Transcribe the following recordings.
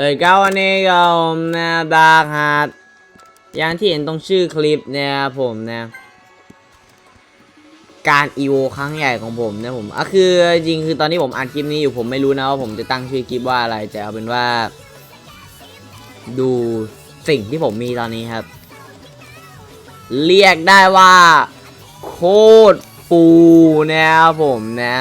เลยก็วันนี้ก็ผมนะดาร์คฮาร์ดอย่างที่เห็นตรงชื่อคลิปเนี่ยผมนะการอีโวครั้งใหญ่ของผมนะผมอะคือจริงคือตอนที่ผมอัดคลิปนี้อยู่ผมไม่รู้นะว่าผมจะตั้งชื่อคลิปว่าอะไรแต่เอาเป็นว่า ดูสิ่งที่ผมมีตอนนี้ครับ เรียกได้ว่า โคตรปูนะครับผมนะ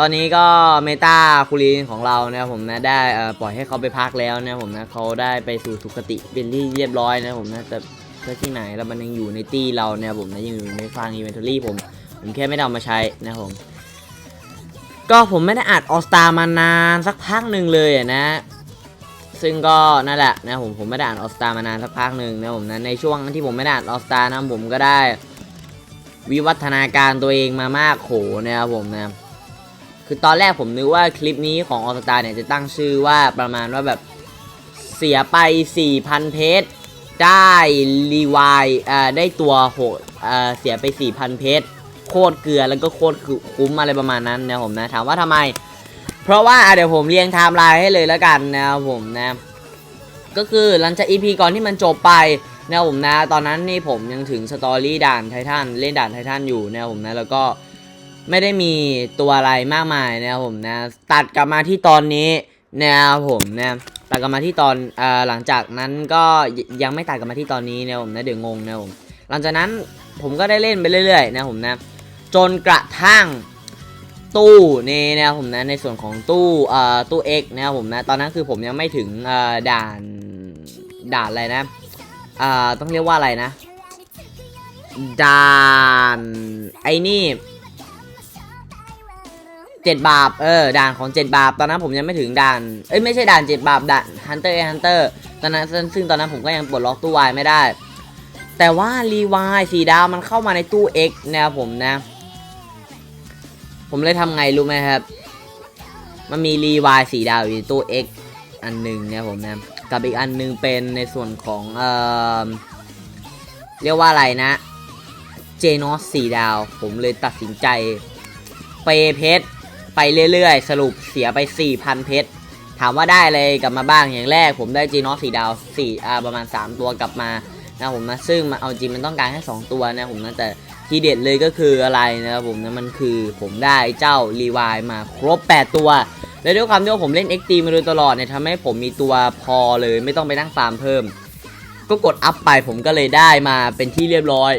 ตอนนี้ก็เมตาคูลีนของเรานะครับผมนะได้อ่อปล่อยให้เขาไปพักแล้วนะครับผมนะเขาได้ไปสู่สุคติเป็นที่เรียบร้อยนะครับผมนะแต่เพื่อที่ไหนแล้วมันยังอยู่ในตี้เราเนะครับผมนะยังอยู่ในฟังอีเวนทอรี่ผมผมแค่ไม่ได้เอามาใช้นะครับผม ก็ผมไม่ได้อัดออสตามานานสักพักหนึ่งเลยอะนะ ซึ่งก็นั่นแหละนะผมผมไม่ได้อ่านออสตามานานสักพักหนึ่งนะผมนะในช่วงที่ผมไม่ได้อ่านออสตานะผมก็ได้ วิวัฒนาการตัวเองมามากโขนะครับผมนะ คือตอนแรกผมนึกว่าคลิปนี้ของออสตาเนี่ยจะตั้งชื่อว่าประมาณว่าแบบเสียไป 4,000 เพชรได้รีวายอ่าได้ตัวโหดอ่าเสียไป 4,000 เพชรโคตรเกลือแล้วก็โคตรคุ้มอะไรประมาณนั้นนะผมนะถามว่าทำไม เพราะว่าเดี๋ยวผมเรียงไทม์ไลน์ให้เลยแล้วกันนะครับผมนะ ก็คือหลังจาก EP ก่อนที่มันจบไปนะผมนะ ตอนนั้นนี่ผมยังถึงสตอรี่ด่านไททันเล่นด่านไททันอยู่นะผมนะแล้วก็ ไม่ได้มีตัวอะไรมากมายนะครับผมนะ ตัดกลับมาที่ตอนนี้นะครับผมนะตัดกลับมาที่ตอนเอ่อหลังจากนั้นก็ยังไม่ตัดกลับมาที่ตอนนี้นะครับผมนะเดี๋ยวงงนะครับผมหลังจากนั้นผมก็ได้เล่นไปเรื่อยๆนะครับผมนะจนกระทั่งตู้นี่นะครับผมนะในส่วนของตู้เอ่อตู้ X นะครับผมนะตอนนั้นคือผมยังไม่ถึงเอ่อด่านด่านอะไรนะอ่าต้องเรียกว่าอะไรนะด่านไอ้นี่ เจ็ดบาปเออด่านของเจ็ดบาปตอนนั้นผมยังไม่ถึงด่านเอ้ยไม่ใช่ด่านเจ็ดบาปด่านฮันเตอร์ฮันเตอร์ตอนนั้นซึ่งตอนนั้นผมก็ยังปลดล็อกตู้วายไม่ได้ แต่ว่ารีวายสีดาวมันเข้ามาในตู้ X นะครับผมนะ ผมเลยทำไงรู้ไหมครับ มันมีรีวายสีดาวอยู่ในตู้ X อันหนึ่งนี่ยผมนะกับอีกอันหนึงเป็นในส่วนของเอ่อเรียกว่าอะไรนะเจนอสสีดาว ผมเลยตัดสินใจเปเพชร ไปเรื่อยๆ สรุปเสียไป 4,000 เพชร ถามว่าได้อะไรกลับมาบ้างอย่างแรก ผมได้จีนอสสีดาว4อ่าประมาณ 3 ตัวกลับมานะผมนะซึ่งมันเอาจริงมันต้องการแค่2ตัวนะผมนะแต่ทีเด็ดเลยก็คืออะไรนะครับผมนะมันคือผมได้เจ้ารีวายมาครบ 8 ตัว และด้วยความที่ว่าผมเล่น XT มาโดยตลอดเนี่ยทำให้ผมมีตัวพอเลยไม่ต้องไปนั่งฟาร์มเพิ่ม ก็กดอัพไปผมก็เลยได้มาเป็นที่เรียบร้อย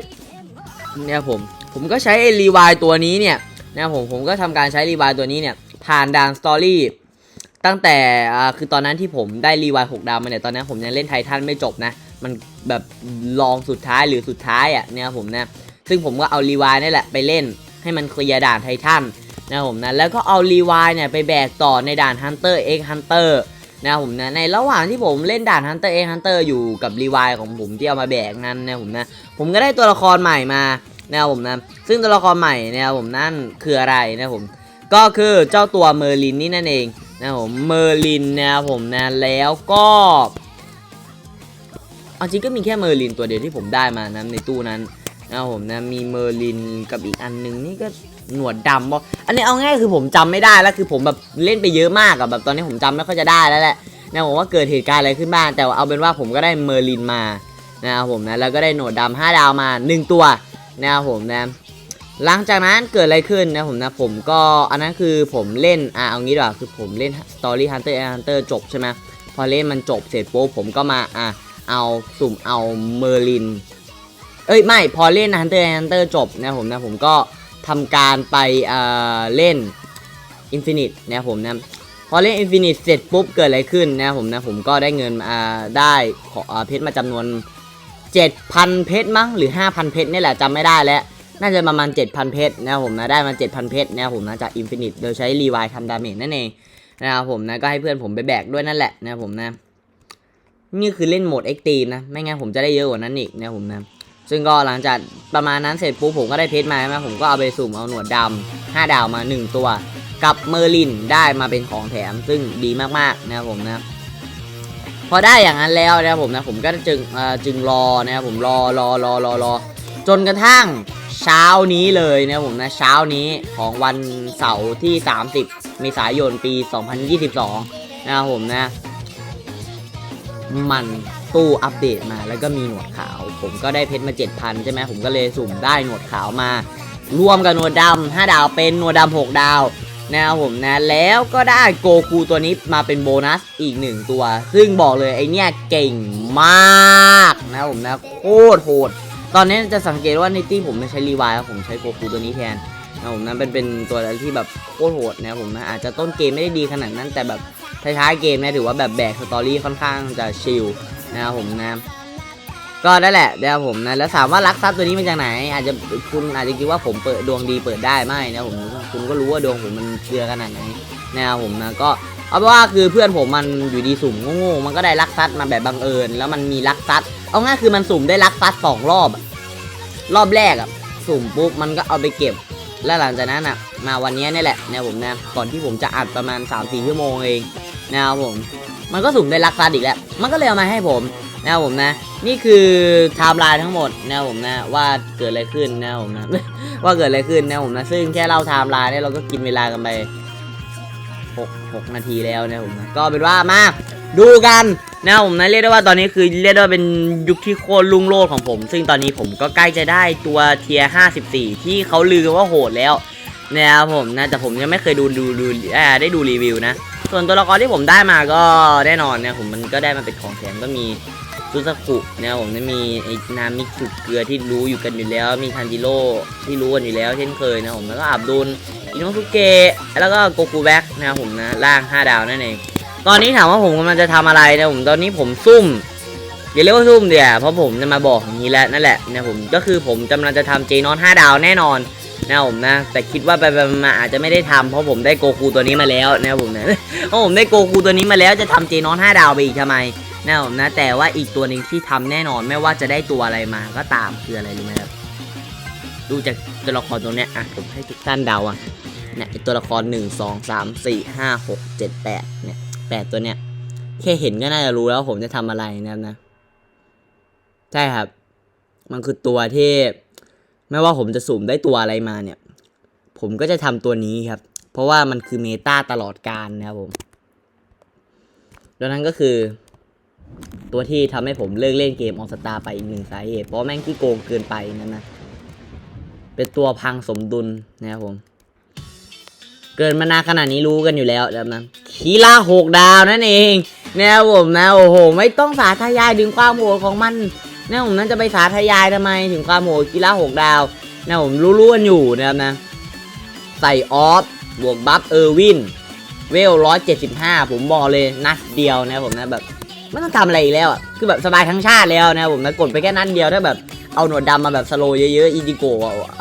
เนี่ยผมผมก็ใช้รีวายตัวนี้เนี่ย นะผมผมก็ทำการใช้รีวายตัวนี้เนี่ย ผ่านด่านสตอรี่ตั้งแต่อ่าคือตอนนั้นที่ผมได้รีวาย6ดาวมาเนี่ยตอนนั้นผมยังเล่นไททันไม่จบนะ มันแบบลองสุดท้ายหรือสุดท้ายอะเนี่ยผมนะซึ่งผมก็เอารีวายนี่แหละไปเล่นให้มันเคลียร์ด่านไททันนะผมนะแล้วก็เอารีวายเนี่ยไปแบกต่อในด่าน Hunter x Hunter นะครับผมนะในระหว่างที่ผมเล่นด่าน Hunter x Hunter อยู่กับรีวายของผมที่เอามาแบกนั้นนะผมนะผมก็ได้ตัวละครใหม่มา นะครับผมนะ ซึ่งตัวละครใหม่นะครับผมนั่นคืออะไรนะครับผมก็คือเจ้าตัวเมอร์ลินนี่นั่นเองนะครับผมเมอร์ลินนะครับผมนะแล้วก็เอาจริงก็มีแค่เมอร์ลินตัวเดียวที่ผมได้มานะในตู้นั้นนะครับผมนะมีเมอร์ลินกับอีกอันหนึงนี่ก็หนวดดำบออันนี้เอาง่ายคือผมจำไม่ได้แล้วคือผมแบบเล่นไปเยอะมากอะแบบตอนนี้ผมจำไม่ค่อยจะได้แล้วแหละนะผมว่าเกิดเหตุการณ์อะไรขึ้นบ้างแต่เอาเป็นว่าผมก็ได้เมอร์ลินมานะครับผมนะแล้วก็ได้หนวดดำห้าดาวมา 1 ตัว นะครับผมนะหลังจากนั้นเกิดอะไรขึ้นนะผมนะผมก็อันนั้นคือผมเล่นอะเอางี้ดีกว่าคือผมเล่น Story Hunter x Hunter จบใช่ไหมพอเล่นมันจบเสร็จปุ๊บผมก็มาอะเอาสุ่มเอาเมอร์ลิน เอ้ยไม่พอเล่น Hunter x Hunter จบนะผมนะผมก็ทำการไปเอ่อเล่น Infinite นะผมนะพอเล่น Infinite เสร็จปุ๊บเกิดอะไรขึ้นนะผมนะผมก็ได้เงินอ่าได้ขออเพชรมาจำนวน 7,000 เพชรมั้งหรือ 5,000 เพชรนี่แหละจำไม่ได้แล้วน่าจะประมาณ 7,000 เพชรนะครับผมนะได้มา 7,000 เพชรนะครับผมนะจาก Infinite โดยใช้รีวายทำดาเมจนั่นเองนะครับผมนะก็ให้เพื่อนผมไปแบกด้วยนั่นแหละนะครับผมนะนี่คือเล่นโหมด Extreme นะไม่งั้นผมจะได้เยอะกว่านั้นอีกนะครับผมนะซึ่งก็หลังจากประมาณนั้นเสร็จปุ๊บผมก็ได้เพชรมาใช่ไหมผมก็เอาไปสุ่มเอาหนวดดำ5ดาวมา 1 ตัว กับเมอร์ลินได้มาเป็นของแถม ซึ่งดีมากๆนะครับผมนะ พอได้อย่างนั้นแล้วนะครับผมนะผมก็จึงจึงรอนะครับผมรอรอรอรอรอจนกระทั่งเช้านี้เลยนะครับผมนะเช้านี้ของวันเสาร์ที่ 30 เมษายนปี 2022 นะครับผมนะ มันตู้อัปเดตมาแล้วก็มีหนวดขาว ผมก็ได้เพชรมา 7,000 ใช่ไหมผมก็เลยสุ่มได้หนวดขาวมา รวมกับหนวดดำ5ดาวเป็นหนวดดำ6ดาว นะครับผมนะ แล้วก็ได้โกคูตัวนี้มาเป็นโบนัสอีกหนึ่งตัว ซึ่งบอกเลยไอเนี้ยเก่งมากนะครับผมนะ โคตรโหด ตอนนี้จะสังเกตว่าในตี้ผมไม่ใช้รีวายครับผมใช้โกคูตัวนี้แทนนะครับผมนะเป็นเป็นตัวที่แบบโคตรโหดนะครับผมนะอาจจะต้นเกมไม่ได้ดีขนาดนั้นแต่แบบท้ายๆเกมนี่ยถือว่าแบบแบกสตอรี่ค่อนข้างจะชิลนะครับผมนะ ก็นั่นแหละเดี๋ยวผมนะแล้วถามว่ารักทรัพย์ตัวนี้มาจากไหน อาจจะคุณอาจจะคิดว่าผมเปิดดวงดีเปิดได้ไม่นะผมคุณก็รู้ว่าดวงผมมันเชื่อขนาดไหนนะครับผมนะก็เอาเป็นว่าคือเพื่อนผมมันอยู่ดีสุ่มโง่ๆมันก็ได้รักทรัพย์มาแบบบังเอิญ แล้วมันมีรักทรัพย์เอาง่ายคือมันสุ่มได้รักทรัพย์สองรอบ รอบแรกอะสุ่มปุ๊บมันก็เอาไปเก็บ แล้วหลังจากนั้นอะมาวันนี้นี่แหละนะครับผมนะก่อนที่ผมจะอัดประมาณ3-4ชั่วโมงเองนะครับผม มันก็สุ่มได้รักทรัพย์อีกแล้ว มันก็เลยเอามาให้ผม นะครับผมนะ นี่คือไทม์ไลน์ทั้งหมดนะครับผมนะว่าเกิดอะไรขึ้นนะครับผมนะว่าเกิดอะไรขึ้นนะครับผมนะซึ่งแค่เล่าไทม์ไลน์เนี่ยเราก็กินเวลากันไปหกนาทีแล้วนะครับผมนะก็เป็นว่ามาดูกันนะครับผมนะเรียกได้ว่าตอนนี้คือเรียกได้ว่าเป็นยุคที่โคตรลุ่งโลดของผม ซึ่งตอนนี้ผมก็ใกล้จะได้ตัวเทียร์54 ที่เขาลือกันว่าโหดแล้วนะครับผมนะแต่ผมยังไม่เคยดูดูดูได้ดูรีวิวนะ ส่วนตัวละครที่ผมได้มาก็แน่นอนเนี่ยผมมันก็ได้มาเป็นของแถมก็มี ซูซากุเนี่ยผมจะมีไอ้นามิสุเกลือที่รู้อยู่กันอยู่แล้ว มีทันจิโร่ที่รู้กันอยู่แล้ว เช่นเคยนะผมแล้วก็อับดุลอินโนสุเกะแล้วก็โกคูแบ็กนะครับผมนะล่าง 5 ดาวนั่นเองตอนนี้ถามว่าผมกำลังจะทำอะไรนะผมตอนนี้ผมซุ่มอย่าเรียกว่าซุ่มเดี๋ยวเพราะผมจะมาบอกอย่างนี้แล้วนั่นแหละนะผมก็คือผมกำลังจะทำเจนอน5ดาวแน่นอนนะผมนะแต่คิดว่าไปมาอาจจะไม่ได้ทำเพราะผมได้โกคูตัวนี้มาแล้วนะผมนะเพราะผมได้โกคูตัวนี้มาแล้วจะทำเจนอน5ดาวไปอีกทำไม แนะผมนะแต่ว่าอีกตัวหนึ่งที่ทำแน่นอนไม่ว่าจะได้ตัวอะไรมาก็ตามคืออะไรรู้ไหมครับดูจากตัวละครตัวเนี้ยอะผมให้ทุกท่านเดาอะเนี่ยตัวละคร 1 2 3 4 5 6 7 8เนี่ยแปดตัวเนี้ยแค่เห็นก็น่าจะรู้แล้วผมจะทำอะไรนะครับนะ ใช่ครับ มันคือตัวที่ไม่ว่าผมจะสุ่มได้ตัวอะไรมาเนี่ย ผมก็จะทำตัวนี้ครับ เพราะว่ามันคือเมตาตลอดการนะครับผมดังนั้นก็คือ ตัวที่ทำให้ผมเลิกเล่นเกมออสตาไปอีกหนึ่งสาเหตุเพราะแม่งที่โกงเกินไปนั่นนะ เป็นตัวพังสมดุลนะครับผม เกินมานานขนาดนี้รู้กันอยู่แล้วแบบนั้นคีล่าหกดาวนั่นเองนะครับผมนะโอ้โห ไม่ต้องสาธยายถึงความโหดของมันนะผมนั้นจะไปสาธยายทำไมถึงความโหดกีฬาหกดาวนะผมรู้ๆกันอยู่นะครับนะ ใส่ออฟบวกบัฟเออร์วินเวลร้อยเจ็ดสิบห้าผมบอกเลยนัดเดียวนะครับผมนะแบบ ไม่ต้องทำอะไรอีกแล้วอะคือแบบสบายทั้งชาติแล้วนะครับผมนะกดไปแค่นัดเดียวถ้าแบบเอาหนวดดำมาแบบสโลว์เยอะๆอินดิโก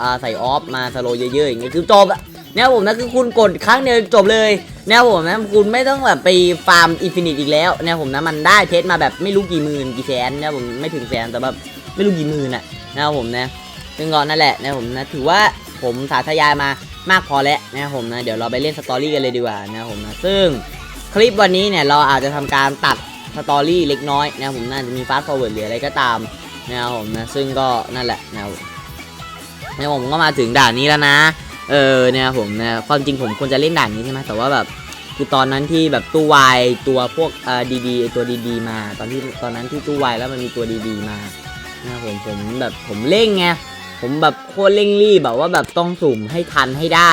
อ่าใส่ออฟมาสโลว์เยอะๆอย่างเงี้ยคือจบอะนะครับผมนะคือคุณกดครั้งเดียวจบเลยนะครับผมนะคุณไม่ต้องแบบไปฟาร์มอินฟินิตอีกแล้วนะครับผมนะมันได้เพชรมาแบบไม่รู้กี่หมื่นกี่แสนนะครับผมไม่ถึงแสนแต่แบบไม่รู้กี่หมื่นอะนะครับผมนะซึ่งก็นั่นแหละนะครับผมนะถือว่าผมสาธยายมามากพอแล้วนะครับผมนะเดี๋ยวเราไปเล่นสตอรี่กันเลยดีกว่านะครับผมนะซึ่งคลิปวันนี้เนี่ยเราอาจจะทำการตัด สตอรี่เล็กน้อยนะครับผมน่าจะมีฟาสต์ฟอร์เวิร์ดหรืออะไรก็ตามนะครับผมนะซึ่งก็นั่นแหละนะครับผมก็มาถึงด่านนี้แล้วนะ เออเนี่ยผมนะความจริงผมควรจะเล่นด่านนี้ใช่ไหมแต่ว่าแบบคือตอนนั้นที่แบบตู้วายตัวพวกเอ่อดีๆตัวดีๆมา ตอนที่ตอนนั้นที่ตู้วายแล้วมันมีตัวดีๆมานะครับผมผมแบบผมเร่งไงผมแบบโคตรเร่งรีบแบบว่าแบบต้องสุ่มให้ทันให้ได้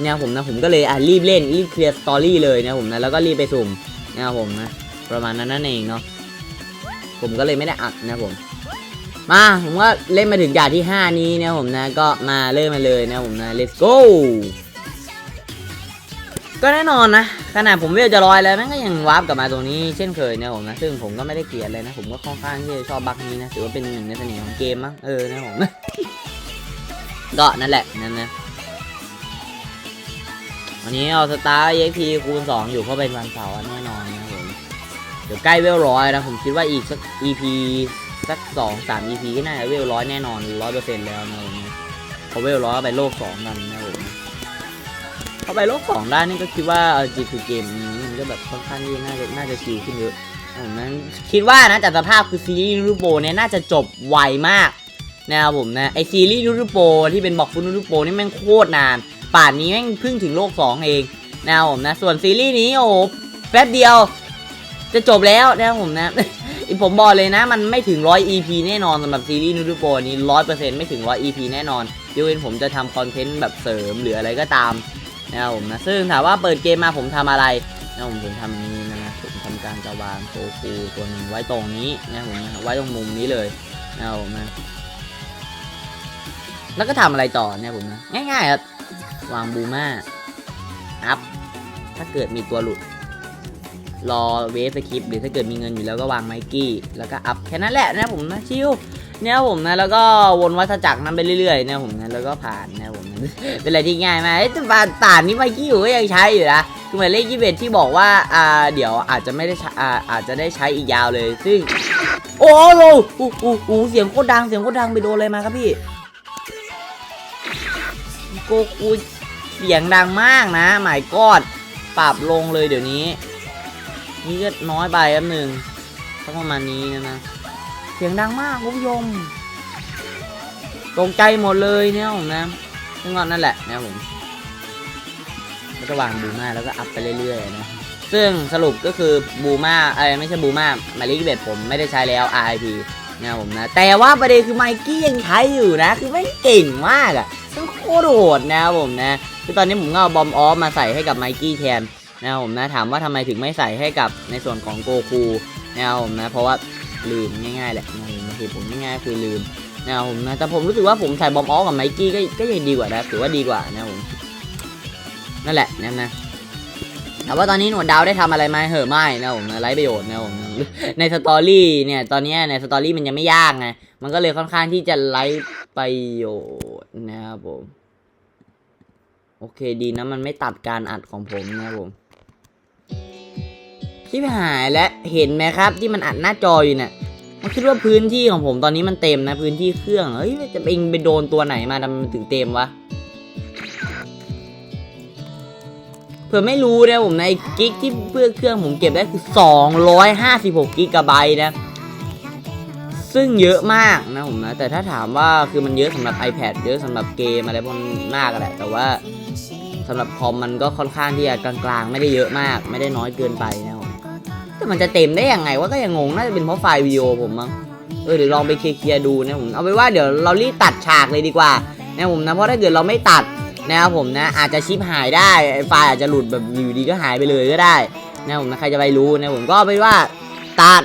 เนี่ยผมนะผมก็เลยอะรีบเล่นรีบเคลียร์สตอรี่เลยนะผมนะแล้วก็รีบไปสุ่มนะครับผมนะ ประมาณนั้นนั่นเองเนาะผมก็เลยไม่ได้อัดนะผม มาผมก็เล่นมาถึงด่านที่ 5 นี้นะผมนะ ก็มาเริ่มมาเลยนะผมนะ let's go ก็แน่นอนนะขนาดผมเวลจะร้อยแล้วแม่งก็ยังวาร์ปกลับมาตรงนี้เช่นเคยนะผมนะซึ่งผมก็ไม่ได้เกลียดเลยนะ ผมก็ค่อนข้างที่จะชอบบักนี้นะถือว่าเป็นหนึ่งในเสน่ห์ของเกมมั้งเออนะผมก็นั่นแหละนั่นนะวันนี้เอาสตาร์เอ็กพีคูณ2องอยู่เพราะเป็นวันเสาร์แน่นอน เดี๋ยวใกล้เวลร้อยนะผมคิดว่าอีกสัก EP สักสองสาม EP ก็น่าจะเวลร้อยแน่นอนร้อยเปอร์เซ็นต์แล้วนะผมพอเวลร้อยไปโลกสองกันนะผมเขาไปโลกสองได้นี่ก็คิดว่าจริงคือเกมนี้มันก็แบบค่อนข้างที่น่าจะน่าจะชิลขึ้นเยอะผมนั้นคิดว่านะจากสภาพคือซีรีส์นูรุโปเนี่ยน่าจะจบไวมากนะครับผมนะไอซีรีส์นูรุโปที่เป็นบอกฟุตนูรุโปนี่แม่งโคตรนาน ป่านนี้แม่งเพิ่งถึงโลก2เองนะครับผมนะส่วนซีรีส์นี้โอ้โหแป๊บเดียว จะจบแล้วนะครับผมนะผมบอกเลยนะ มันไม่ถึง 100 EP แน่นอนสำหรับซีรีส์นูดูโปนี้100%ไม่ถึง 100 EP แน่นอนยกเว้นผมจะทำคอนเทนต์แบบเสริมหรืออะไรก็ตามนะครับผมนะซึ่งถามว่าเปิดเกมมาผมทำอะไรนะครับผมผมทำนี้นะนะผมทำการจะวางโซคูตัวนึงไว้ตรงนี้นะครับผมนะไว้ตรงมุมนี้เลยนะครับผมนะแล้วก็ทำอะไรต่อเนี่ยผมนะง่ายๆครับวางบูมาอัพถ้าเกิดมีตัวหลุด รอเวฟสคริปหรือถ้าเกิดมีเงินอยู่แล้วก็วางไมกี้แล้วก็อัพแค่นั้นแหละนะผมนะชิวเนี่ยผมนะแล้วก็วนวัฏจักรนั้นไปเรื่อยๆนะผมนะแล้วก็ผ่านนะผมนะเป็นอะไรที่ง่ายมากเอ้ยแต่ป่านป่านนี้ไมกี้อยู่ก็ยังใช้อยู่นะคือหมายเลขยี่สิบเอ็ดที่บอกว่าอ่าเดี๋ยวอาจจะไม่ได้ใช้อ่าอาจจะได้ใช้อีกยาวเลยซึ่งโอ้โหอู้อู้อู้เสียงโคตรดังเสียงโคตรดังไปโดนอะไรมาครับพี่โกกูเสียงดังมากนะหมายกอดปรับลงเลยเดี๋ยวนี้ นี่ก็น้อยไปแป๊บหนึ่งสักประมาณนี้นะนะเสียงดังมากคุณผู้ชมตกใจหมดเลยเนี่ยผมนะซึ่งก็นั่นแหละเนี่ยผมแล้วก็วางบูมาแล้วก็อัพไปเรื่อยๆนะซึ่งสรุปก็คือบูมาเอ้ยไม่ใช่บูมาหมายเลขเบ็ดผมไม่ได้ใช้แล้ว RIP นะครับผมนะแต่ว่าประเด็นคือไมกี้ยังใช้อยู่นะ คือไม่งเก่งมากอะซึ่งโคตรโหดนะครับผมนะคือตอนนี้ผมก็เอาบอมออฟมาใส่ให้กับไมกี้แทน นะครับผมนะถามว่าทำไมถึงไม่ใส่ให้กับในส่วนของโกคูนะครับผมนะเพราะว่าลืมง่ายๆแหละนะครับผมเหตุผมง่ายๆคือลืมนะครับผมนะแต่ผมรู้สึกว่าผมใส่บอมออฟกับไมกี้ก็ก็ยังดีกว่านะถือว่าดีกว่านะผมนั่นแหละนะนะแต่ว่าตอนนี้หนวดดาวได้ทำอะไรไหมเหอะไม่นะผมนะไร้ประโยชน์นะผมในสตอรี่เนี่ยตอนนี้ในสตอรี่มันยังไม่ยากไงมันก็เลยค่อนข้างที่จะไร้ประโยชน์นะครับผมโอเคดีนะมันไม่ตัดการอัดของผมนะครับผม ที่หายและเห็นไหมครับ ที่มันอัดหน้าจออยู่เนี่ยผมคิดว่าพื้นที่ของผมตอนนี้มันเต็มนะ พื้นที่เครื่องเฮ้ยจะเองไปโดนตัวไหนมาทำมมันถึงเต็มวะเผื่อไม่รู้นะผมในะไอกิกที่เพื่อเครื่องผมเก็บได้คือ 256 กิกะไบต์นะ ซึ่งเยอะมากนะผมนะ แต่ถ้าถามว่าคือมันเยอะสำหรับ iPad เยอะสำหรับเกมอะไรพวกมากแหละ แต่ว่าสำหรับคอมมันก็ค่อนข้างที่จะกลางๆ ไม่ได้เยอะมาก ไม่ได้น้อยเกินไป แต่มันจะเต็มได้ยังไงว่าก็ยังงงน่าจะเป็นเพราะไฟล์วิดีโอผมมั้งเออเดี๋ยวลองไปเคลียร์ดูนะผมเอาไปนว่าเดี๋ยวเรารีบตัดฉากเลยดีกว่านะผมนะเพราะถ้าเกิดเราไม่ตัดนะครับผมนะอาจจะชิปหายได้ไฟล์อาจจะหลุดแบบอยู่ดีก็หายไปเลยก็ได้นะผมนะใครจะไปรู้นะผมก็เอาไปนว่าตัด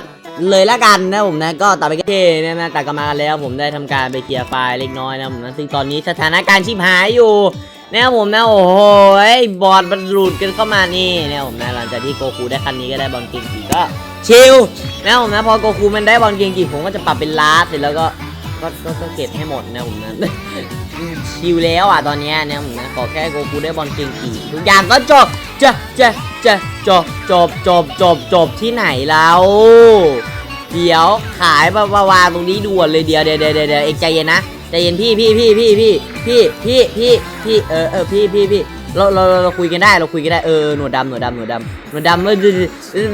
เลยละกันนะผมนะก็ตัดไปกันเทนะนะตัดกันมาแล้วผมได้ทำการไปเคลียร์ไฟล์เล็กน้อยนะผมนะซึ่งตอนนี้สถานการณ์ชิบหายอยู่ นะครับผมนะโอ้โหบอดมันหลุดกันเข้ามานี่นะครับผมนะหลังจากที่โกคูได้คันนี้ก็ได้บอลเกงกีก็ชิลนะครับผมนะพอโกคูมันได้บอลเกงกีผมก็จะปรับเป็นลาสเสร็จแล้วก็ก็ก็ก็เก็บให้หมดนะผมนะชิลแล้วอะตอนนี้เนี่ยผมนะขอแค่โกคูได้บอลเกงกีทุกอย่างก็จบจะจะจะจบจบจบจบจบที่ไหนแล้ว เดี๋ยวขายมามาวางตรงนี้ด่วนเลยเดี๋ยวเดี๋ยวเดี๋ยวเดี๋ยวเอกใจเย็นนะใจเย็นพี่พี่พี่พี่พี่พี่พี่พี่พี่เออเออพี่พี่พี่เราเราเราคุยกันได้เราคุยกันได้เออหนวดดำหนวดดำหนวดดำหนวดดำเมื่อ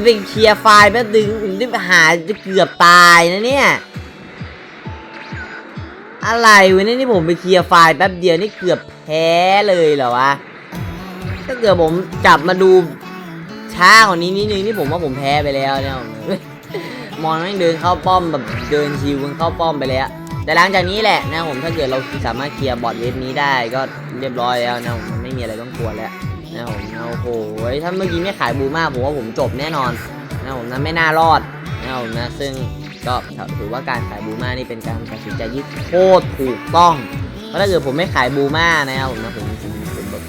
ไปเคลียร์ไฟล์แป๊บนึงรีบหาจะเกือบตายนะเนี่ยอะไรวะเนี่ยนี่ผมไปเคลียร์ไฟล์แป๊บเดียวนี่เกือบแพ้เลยเหรอวะถ้าเกิดผมจับมาดูช้ากว่านี้นิดนึงนี่ผมว่าผมแพ้ไปแล้วเนี่ย มอนแม่งเดินเข้าป้อมแบบเดินชิวเข้าป้อมไปแล้วแต่หลังจากนี้แหละนะผมถ้าเกิดเราสามารถเคลียร์บอร์ดเวฟนี้ได้ก็เรียบร้อยแล้วนะผมไม่มีอะไรต้องกลัวแล้วนะผมโอ้โหถ้าเมื่อกี้ไม่ขายบูมาผมว่าผมจบแน่นอนนะผมนะไม่น่ารอดนะผมนะซึ่งก็ถือว่าการขายบูมานี่เป็นการตัดสินใจที่โคตรถูกต้องเพราะถ้าเกิดผมไม่ขายบูมานะครับผมนะผมผมผมแบบ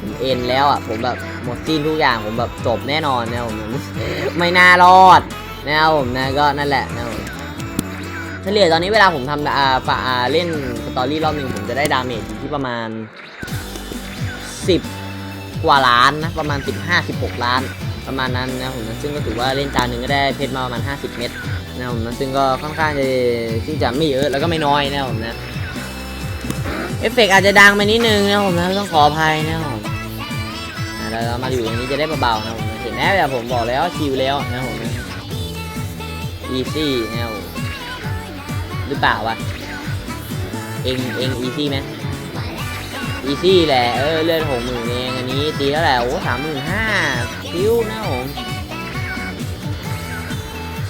ผมเอ็นแล้วอะผมแบบหมดสิ้นทุกอย่างผมแบบจบแน่นอนนะผมไม่น่ารอด นะครับผมนะก็นั่นแหละนะผมเฉลี่ยตอนนี้เวลาผมทำอ่าฝาอ่าเล่นสตอรี่รอบหนึ่งผมจะได้ดาเมจอยู่ที่ประมาณ 10 กว่าล้านนะประมาณ 15 16 ล้านประมาณนั้นนะผมนะซึ่งก็ถือว่าเล่นจานหนึ่งก็ได้เพชรมาประมาณ 50 เม็ดนะผมนะซึ่งก็ค่อนข้างจะที่จะไม่เยอะแล้วก็ไม่น้อยนะผมนะเอฟเฟกต์อาจจะดังไปนิดนึงนะผมนะต้องขออภัยนะผมอ่าแล้วเรามาอยู่อย่างนี้จะได้เบาๆนะผมเห็นไหมแบบผมบอกแล้วชิลแล้วนะผม อีซี่แนวหรือเปล่าวะ เองเองอีซี่ไหมอีซี่แหละ เออ เลื่อนหกหมื่นเองอันนี้ตีแล้วแหละโอ้สามหมื่นห้าคิวนะผม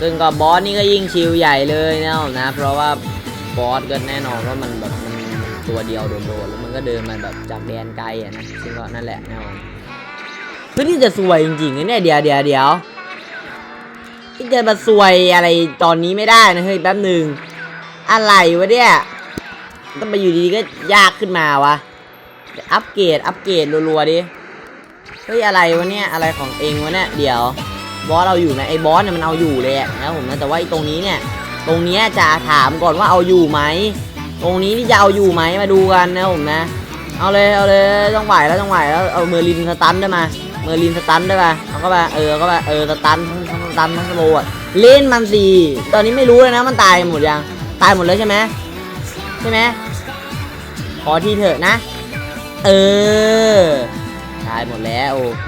ซึ่งก็บอสนี่ก็ยิ่งชิลใหญ่เลยนะครับนะ เพราะว่าบอสก็แน่นอนว่ามันแบบมันตัวเดียวโดดๆแล้วมันก็เดินมาแบบจากแดนไกลอะนะซึ่งก็นั่นแหละแน่นอนเพื่อที่จะสวยจริงๆเนี่ยเดี๋ยวเดี๋ยวเดี๋ยว ที่จะมาสวยอะไรตอนนี้ไม่ได้นะเฮ้ยแป๊บหนึ่งอะไรวะเนี่ยต้องมาอยู่ดีๆก็ยากขึ้นมาวะอัปเกรดอัปเกรดรัวๆดิเฮ้ยอะไรวะเนี่ยอะไรของเองวะเนี่ยเดี๋ยวบอสเราอยู่ไหมไอ้บอสเนี่ยมันเอาอยู่เลยอะนะผมนะแต่ว่าไอ้ตรงนี้เนี่ยตรงนี้จะถามก่อนว่าเอาอยู่ไหมตรงนี้นี่จะเอาอยู่ไหมมาดูกันนะผมนะเอาเลยเอาเลยต้องไหวแล้วต้องไหวแล้วเอาเมอร์ลินสตันได้มาเมอร์ลินสตันได้ป่ะเอาก็ไปเออก็ไปเออสตัน ทั้งทั้งสตันทั้งสโลว์อะเล่นมันสิตอนนี้ไม่รู้เลยนะมันตายหมดยังตายหมดแล้วใช่ไหมใช่ไหมขอทีเถอะนะ เออตายหมดแล้วโอ้โห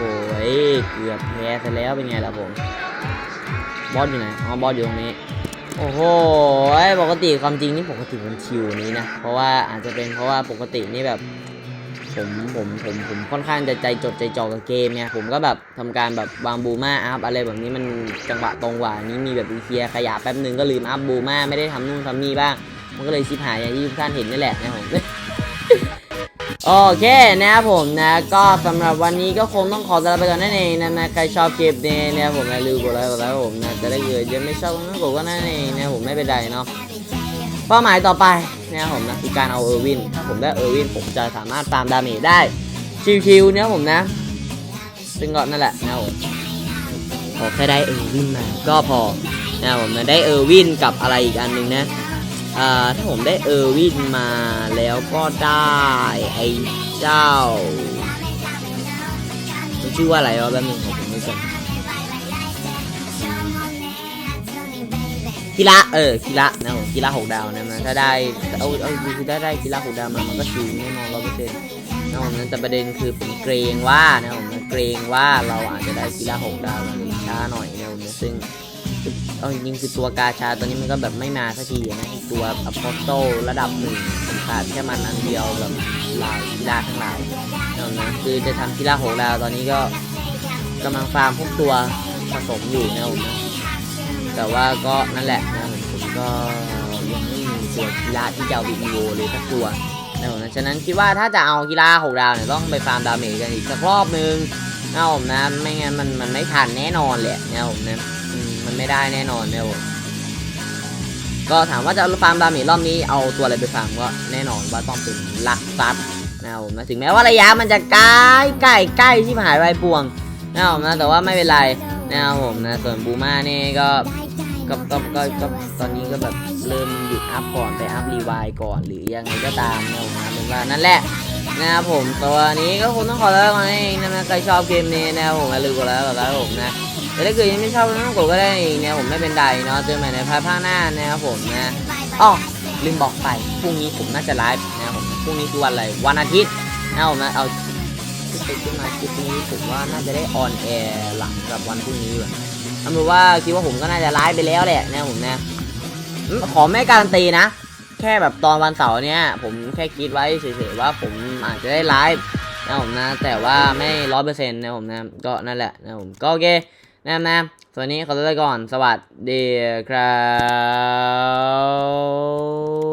เกือบแพ้ซะแล้วเป็นไงล่ะผมบอสอยู่ไหนอ๋อบอสอยู่ตรงนี้โอ้โหปกติความจริงนี่ปกติมันชิวนี้นะ เพราะว่าอาจจะเป็นเพราะว่าปกตินี่แบบ ผมผมผมผมค่อนข้างจะใจจดใจจ่อกับเกมเนี่ยผมก็แบบทำการแบบวางบูมาอัพอะไรแบบนี้มันจังหวะตรงกว่านี้มีแบบอีเคลียร์ขยะแป๊บนึงก็ลืมอัพบูมาไม่ได้ทำนู่นทำนี่บ้าง มันก็เลยชิบหายอย่างที่ทุกท่านเห็นนี่แหละนะผมโอเคนะครับผมนะก็สำหรับวันนี้ก็คงต้องขอลาไปก่อนนั่นเองนะนะใครชอบคลิปนี้นะผมอย่าลืมกดไลค์กดไลค์ผมนะจะได้เกิดยังไม่ชอบก็กดก็นั่นเองนะผมไม่เป็นไรเนาะ เป้าหมายต่อไปเนะครับผมนะคือการเอาเออร์วิน ถ้าผมได้เออร์วินผมจะสามารถฟามดาเมจได้ชิวๆเนะครับผมนะซึ่งก็นั่นแหละนะผมขอแค่ได้เออร์วินมาก็พอนะครับผมนะได้เออร์วินกับอะไรอีกอันหนึ่งนะอ่าถ้าผมได้เออร์วินมาแล้วก็ได้ไอ้เจ้ามันชื่อว่าอะไรวะแป๊บนึงของผมไม่จำ กีฬาเออกีฬานะผมกีฬาหกดาวนะมันถ้าได้เอาเอาคือได้ได้กีฬาหกดาวมามันก็ชิวแน่นอนร้อยเปอร์เซ็นต์นะผมนั้นแต่ประเด็นคือผมเกรงว่านะผมเกรงว่าเราอาจจะได้กีฬาหกดาวมันช้าหน่อยนะผมซึ่งเอาจริงๆคือตัวกาชาตัวนี้มันก็แบบไม่มาสักทีนะตัวอพอโตระดับหนึ่งผมขาดแค่มันอันเดียวแบบลายกีฬาทั้งหลายนั่นนะคือจะทำกีฬาหกดาวตอนนี้ก็กำลังฟาร์มพวกตัวผสมอยู่นะผมนะ แต่ว่าก็นั่นแหละนะผมก็ยังไม่มีตัวกีฬาที่จะเอาวีโอเลยสักตัวนะผมนะฉะนั้นคิดว่าถ้าจะเอากีฬาหกดาวเนี่ยต้องไปฟาร์มดาเมจกันอีกสักรอบนึงนะผมนะไม่งั้นมันมันไม่ทันแน่นอนแหละนะผมนะมันไม่ได้แน่นอนเนี่ยผมก็ถามว่าจะฟาร์มดาเมจรอบนี้เอาตัวอะไรไปฟาร์มก็แน่นอนว่าต้องเป็นลักซับนะผมนะถึงแม้ว่าระยะมันจะใกล้ใกล้ใกล้ที่หายไปปวงนะผมนะแต่ว่าไม่เป็นไร นะครับผมนะส่วนบูมานี่ก็ก็ก็ก็ก็ตอนนี้ก็แบบเริ่มหยุดอัพก่อนไปอัพรีวล์ก่อนหรือยังไงก็ตามนะครับผมนะเป็นว่านั่นแหละนะครับผมตัวนี้ก็คงต้องขอแล้วกันเองนะใครชอบเกมนี้นะครับผมอย่าลืมกดไลค์กดไลค์ผมนะแต่ถ้าเกิดยังไม่ชอบก็ต้องกดก็ได้เนี่ยผมไม่เป็นไรเนาะเจอใหม่ในภายภาคหน้านะครับผมนะอ๋อลืมบอกไปพรุ่งนี้ผมน่าจะไลฟ์นะครับผมพรุ่งนี้คือวันอะไรวันอาทิตย์นะครับผมนะเอา คิดไปคิดมาคลิปนี้ผมว่าน่าจะได้ออนแอร์หลังกับวันพรุ่งนี้ว่ะเอาเป็นว่าคิดว่าผมก็น่าจะไลฟ์ไปแล้วแหละนะผมนะขอไม่การันตีนะ แค่แบบตอนวันเสาร์เนี่ย ผมแค่คิดไว้เฉยๆว่าผมอาจจะได้ไลฟ์นะผมนะ แต่ว่าไม่ร้อยเปอร์เซ็นต์นะผมนะก็นั่นแหละนะผมก็โอเคนะนะส่วนนี้ขอตัวไปก่อน สวัสดีครับ